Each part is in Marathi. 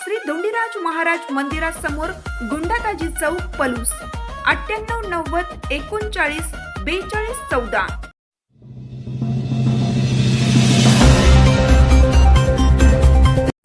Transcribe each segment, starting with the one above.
Shri Dondiraj Maharaj मंदिरासमोर गुंडाताजी चौक पलूस. अठ्ठ्याण्णव नव्वद एकोणचाळीस बेचाळीस चौदा.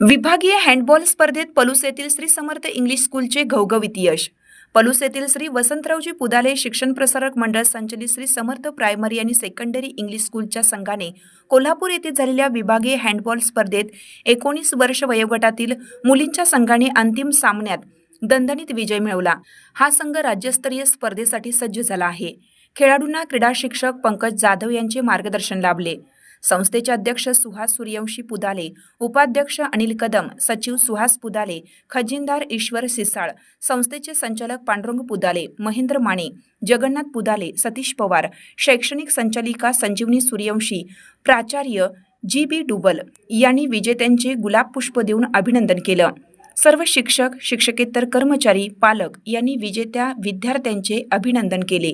विभागीय हँडबॉल स्पर्धेत पलूस येथील श्री समर्थ इंग्लिश स्कूलचे घवघवीत यश. पलूस येथील श्री वसंतरावजी पुदाले शिक्षण प्रसारक मंडळ संचलित श्री समर्थ प्रायमरी आणि सेकंडरी इंग्लिश स्कूलच्या संघाने कोल्हापूर येथे झालेल्या विभागीय हँडबॉल स्पर्धेत एकोणीस वर्ष वयोगटातील मुलींच्या संघाने अंतिम सामन्यात दणदणीत विजय मिळवला. हा संघ राज्यस्तरीय स्पर्धेसाठी सज्ज झाला आहे. खेळाडूंना क्रीडा शिक्षक पंकज जाधव यांचे मार्गदर्शन लाभले. संस्थेचे अध्यक्ष सुहास सूर्यवंशी पुदाले उपाध्यक्ष अनिल कदम सचिव सुहास पुदाले खजिनदार ईश्वर सिसाळ संस्थेचे संचालक पांडुरंग पुदाले महेंद्र माने जगन्नाथ पुदाले सतीश पवार शैक्षणिक संचालिका संजीवनी सूर्यवंशी प्राचार्य जी बी डुबल यांनी विजेत्यांचे गुलाब पुष्प देऊन अभिनंदन केलं. सर्व शिक्षक शिक्षकेतर कर्मचारी पालक यांनी विजेत्या विद्यार्थ्यांचे अभिनंदन केले.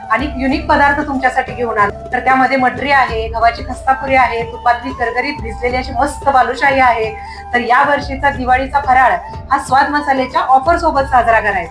आणि युनिक पदार्थ तुमच्यासाठी घेऊन आले. तर त्यामध्ये मटरी आहे गव्हाची खस्तापुरी आहे तुपातली करकरीत भिजलेली अशी मस्त बालुशाही आहे. तर या वर्षीचा दिवाळीचा फराळ हा स्वाद मसाल्याच्या ऑफर सोबत साजरा करायचा.